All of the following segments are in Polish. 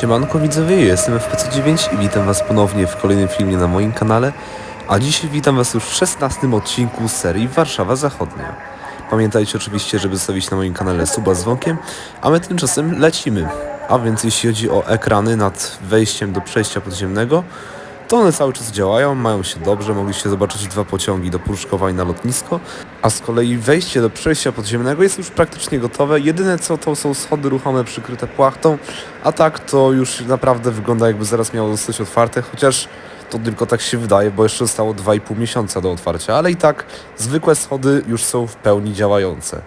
Siemanko widzowie, jestem FPC9 i witam was ponownie w kolejnym filmie na moim kanale, a dzisiaj witam was już w 16 odcinku serii Warszawa Zachodnia. Pamiętajcie oczywiście, żeby zostawić na moim kanale suba z dzwonkiem, a my tymczasem lecimy. A więc jeśli chodzi o ekrany nad wejściem do przejścia podziemnego, to one cały czas działają, mają się dobrze, mogliście zobaczyć dwa pociągi do Pruszkowa i na lotnisko, a z kolei wejście do przejścia podziemnego jest już praktycznie gotowe. Jedyne co to są schody ruchome przykryte płachtą, a tak to już naprawdę wygląda jakby zaraz miało zostać otwarte, chociaż to tylko tak się wydaje, bo jeszcze zostało 2,5 miesiąca do otwarcia, ale i tak zwykłe schody już są w pełni działające.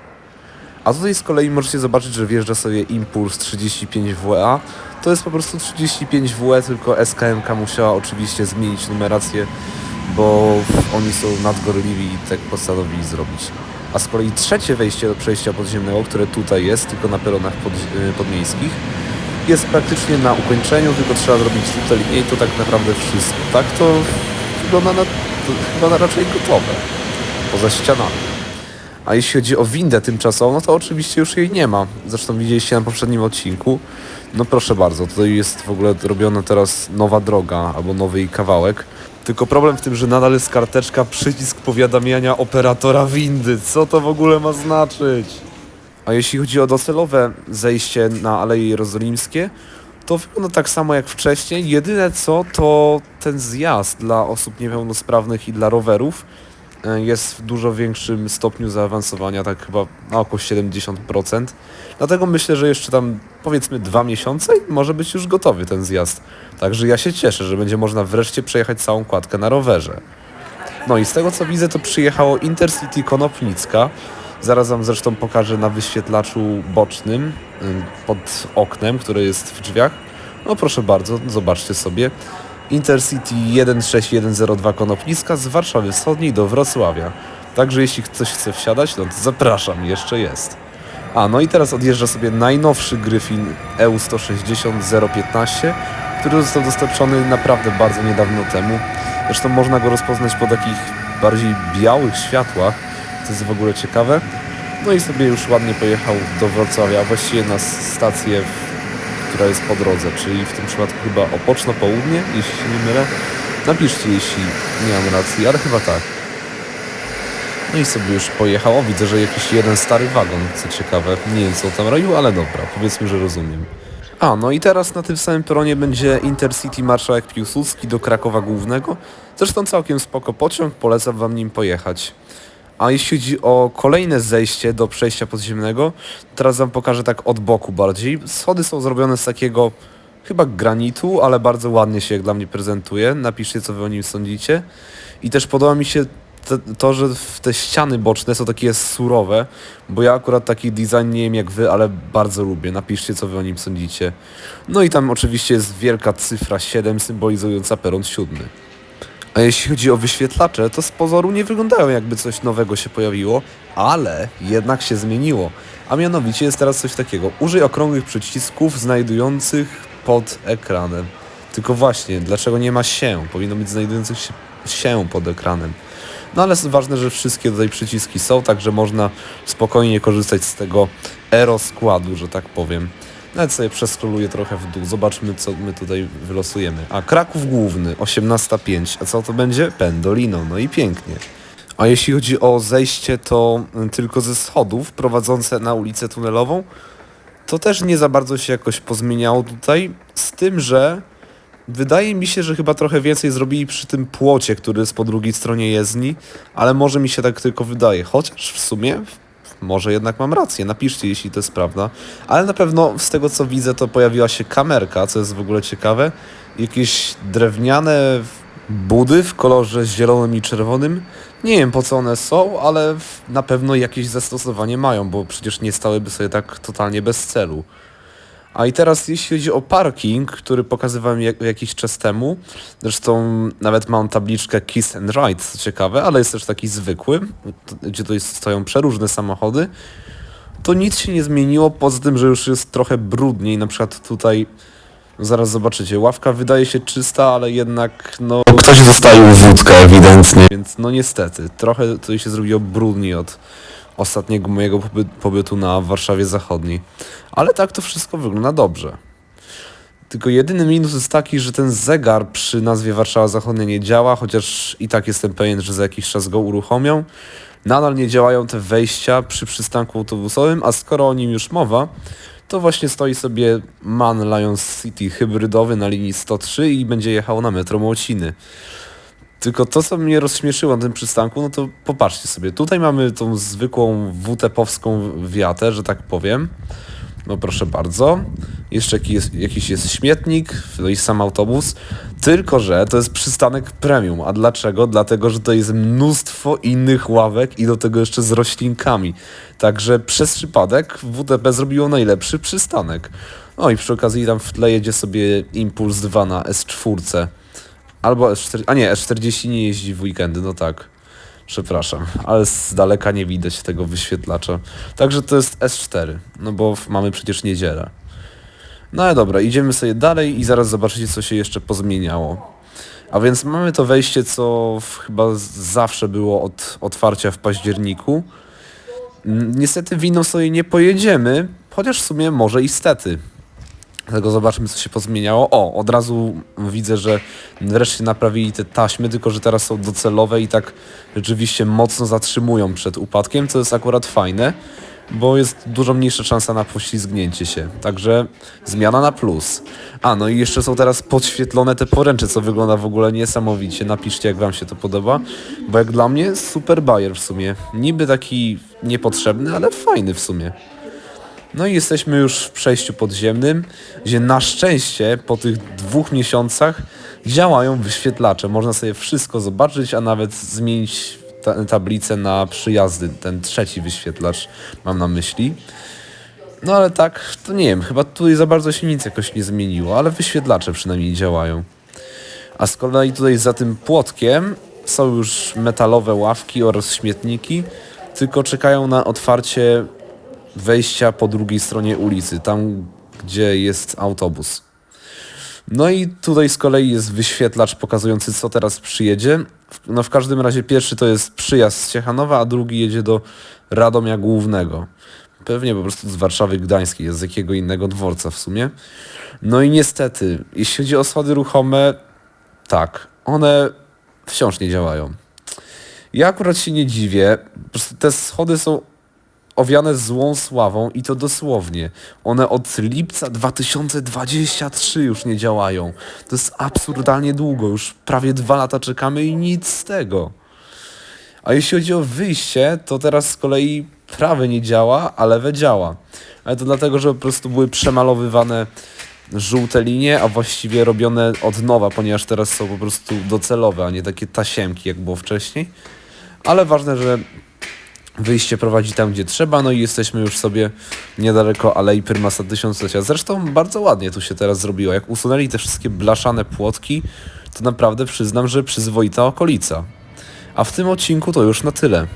A tutaj z kolei możecie zobaczyć, że wjeżdża sobie Impuls 35WA. To jest po prostu 35WE, tylko SKMK musiała oczywiście zmienić numerację, bo oni są nadgorliwi i tak postanowili zrobić. A z kolei trzecie wejście do przejścia podziemnego, które tutaj jest, tylko na peronach pod, y, podmiejskich, jest praktycznie na ukończeniu, tylko trzeba zrobić tutaj i to tak naprawdę wszystko. Tak to wygląda na, to chyba na raczej gotowe, poza ścianami. A jeśli chodzi o windę tymczasową, no to oczywiście już jej nie ma. Zresztą widzieliście na poprzednim odcinku. No proszę bardzo, tutaj jest w ogóle robiona teraz nowa droga albo nowy jej kawałek. Tylko problem w tym, że nadal jest karteczka przycisk powiadamiania operatora windy. Co to w ogóle ma znaczyć? A jeśli chodzi o docelowe zejście na Aleje Jerozolimskie, to wygląda tak samo jak wcześniej. Jedyne co to ten zjazd dla osób niepełnosprawnych i dla rowerów jest w dużo większym stopniu zaawansowania, tak chyba na około 70%. Dlatego myślę, że jeszcze tam powiedzmy dwa miesiące i może być już gotowy ten zjazd. Także ja się cieszę, że będzie można wreszcie przejechać całą kładkę na rowerze. No i z tego co widzę, to przyjechało Intercity Konopnicka. Zaraz wam zresztą pokażę na wyświetlaczu bocznym ym, pod oknem, które jest w drzwiach. No proszę bardzo, zobaczcie sobie. Intercity 16102 Konopnicka z Warszawy Wschodniej do Wrocławia. Także jeśli ktoś chce wsiadać, no to zapraszam, jeszcze jest. A, no i teraz odjeżdża sobie najnowszy Gryfin E EU160 015, który został dostarczony naprawdę bardzo niedawno temu. Zresztą można go rozpoznać po takich bardziej białych światłach, to jest w ogóle ciekawe. No i sobie już ładnie pojechał do Wrocławia, właściwie na stację, w- która jest po drodze, czyli w tym przypadku chyba Opoczno Południe, jeśli się nie mylę. Napiszcie, jeśli nie mam racji, ale chyba tak. No i sobie już pojechał. O, widzę, że jakiś jeden stary wagon, co ciekawe. Nie wiem, co tam robił, ale dobra, powiedzmy, że rozumiem. A, no i teraz na tym samym peronie będzie Intercity Marszałek Piłsudski do Krakowa Głównego. Zresztą całkiem spoko pociąg, polecam wam nim pojechać. A jeśli chodzi o kolejne zejście do przejścia podziemnego, teraz wam pokażę tak od boku bardziej. Schody są zrobione z takiego chyba granitu, ale bardzo ładnie się jak dla mnie prezentuje. Napiszcie, co wy o nim sądzicie. I też podoba mi się to, że te ściany boczne są takie surowe, bo ja akurat taki design nie wiem jak wy, ale bardzo lubię. Napiszcie, co wy o nim sądzicie. No i tam oczywiście jest wielka cyfra 7 symbolizująca peron 7. A jeśli chodzi o wyświetlacze, to z pozoru nie wyglądają jakby coś nowego się pojawiło, ale jednak się zmieniło. A mianowicie jest teraz coś takiego. Użyj okrągłych przycisków znajdujących pod ekranem. Tylko właśnie, dlaczego nie ma się? Powinno być znajdujących się, się pod ekranem. No ale ważne, że wszystkie tutaj przyciski są, także można spokojnie korzystać z tego aeroskładu, że tak powiem. Nawet sobie przeskroluję trochę w dół, zobaczmy co my tutaj wylosujemy. A Kraków Główny, 18.05, a co to będzie? Pendolino, no i pięknie. A jeśli chodzi o zejście, to y, tylko ze schodów prowadzące na ulicę tunelową, to też nie za bardzo się jakoś pozmieniało tutaj, z tym, że wydaje mi się, że chyba trochę więcej zrobili przy tym płocie, który jest po drugiej stronie jezdni, ale może mi się tak tylko wydaje, chociaż w sumie może jednak mam rację, napiszcie jeśli to jest prawda, ale na pewno z tego co widzę to pojawiła się kamerka, co jest w ogóle ciekawe, jakieś drewniane budy w kolorze zielonym i czerwonym, nie wiem po co one są, ale na pewno jakieś zastosowanie mają, bo przecież nie stałyby sobie tak totalnie bez celu. A i teraz jeśli chodzi o parking, który pokazywałem jak, jakiś czas temu, zresztą nawet mam tabliczkę Kiss and Ride, co ciekawe, ale jest też taki zwykły, gdzie to jest, stoją przeróżne samochody, to nic się nie zmieniło, poza tym, że już jest trochę brudniej, na przykład tutaj, zaraz zobaczycie, ławka wydaje się czysta, ale jednak, no... Ktoś zostawił wódkę ewidentnie. Więc no niestety, trochę tutaj się zrobiło brudniej od ostatniego mojego poby- pobytu na Warszawie Zachodniej. Ale tak to wszystko wygląda dobrze. Tylko jedyny minus jest taki, że ten zegar przy nazwie Warszawa Zachodnia nie działa, chociaż i tak jestem pewien, że za jakiś czas go uruchomią. Nadal nie działają te wejścia przy przystanku autobusowym, a skoro o nim już mowa, to właśnie stoi sobie MAN Lions City hybrydowy na linii 103 i będzie jechał na metro Młociny. Tylko to, co mnie rozśmieszyło na tym przystanku, no to popatrzcie sobie. Tutaj mamy tą zwykłą WTP-owską wiatę, że tak powiem. No proszę bardzo. Jeszcze jakiś jest, jakiś jest śmietnik, no i sam autobus. Tylko, że to jest przystanek premium. A dlaczego? Dlatego, że to jest mnóstwo innych ławek i do tego jeszcze z roślinkami. Także przez przypadek WTP zrobiło najlepszy przystanek. No i przy okazji tam w tle jedzie sobie Impuls 2 na S4. Albo S4, a nie, S40 nie jeździ w weekendy, no tak. Przepraszam, ale z daleka nie widać tego wyświetlacza. Także to jest S4, no bo mamy przecież niedzielę. No ale dobra, idziemy sobie dalej i zaraz zobaczycie, co się jeszcze pozmieniało. A więc mamy to wejście, co chyba zawsze było od otwarcia w październiku. Niestety winą sobie nie pojedziemy, chociaż w sumie może i stety. Dlatego zobaczmy, co się pozmieniało. O, od razu widzę, że wreszcie naprawili te taśmy, tylko że teraz są docelowe i tak rzeczywiście mocno zatrzymują przed upadkiem, co jest akurat fajne, bo jest dużo mniejsza szansa na poślizgnięcie się. Także zmiana na plus. A, no i jeszcze są teraz podświetlone te poręcze, co wygląda w ogóle niesamowicie. Napiszcie, jak wam się to podoba, bo jak dla mnie super bajer w sumie. Niby taki niepotrzebny, ale fajny w sumie. No i jesteśmy już w przejściu podziemnym, gdzie na szczęście po tych dwóch miesiącach działają wyświetlacze. Można sobie wszystko zobaczyć, a nawet zmienić ta tablicę na przyjazdy. Ten trzeci wyświetlacz mam na myśli. No ale tak, to nie wiem, chyba tutaj za bardzo się nic jakoś nie zmieniło, ale wyświetlacze przynajmniej działają. A z kolei tutaj za tym płotkiem są już metalowe ławki oraz śmietniki, tylko czekają na otwarcie wejścia po drugiej stronie ulicy, tam gdzie jest autobus. No i tutaj z kolei jest wyświetlacz pokazujący co teraz przyjedzie. No w każdym razie pierwszy to jest przyjazd z Ciechanowa, a drugi jedzie do Radomia Głównego. Pewnie po prostu z Warszawy Gdańskiej, z jakiego innego dworca w sumie. No i niestety, jeśli chodzi o schody ruchome, tak, one wciąż nie działają. Ja akurat się nie dziwię, po prostu te schody są owiane złą sławą i to dosłownie. One od lipca 2023 już nie działają. To jest absurdalnie długo, już prawie dwa lata czekamy i nic z tego. A jeśli chodzi o wyjście, to teraz z kolei prawe nie działa, a lewe działa. Ale to dlatego, że po prostu były przemalowywane żółte linie, a właściwie robione od nowa, ponieważ teraz są po prostu docelowe, a nie takie tasiemki, jak było wcześniej. Ale ważne, że wyjście prowadzi tam, gdzie trzeba, no i jesteśmy już sobie niedaleko Alei Prymasa Tysiąclecia. Zresztą bardzo ładnie tu się teraz zrobiło. Jak usunęli te wszystkie blaszane płotki, to naprawdę przyznam, że przyzwoita okolica. A w tym odcinku to już na tyle.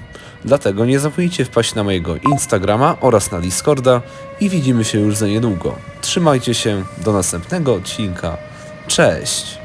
Dlatego nie zapomnijcie wpaść na mojego Instagrama oraz na Discorda i widzimy się już za niedługo. Trzymajcie się, do następnego odcinka. Cześć!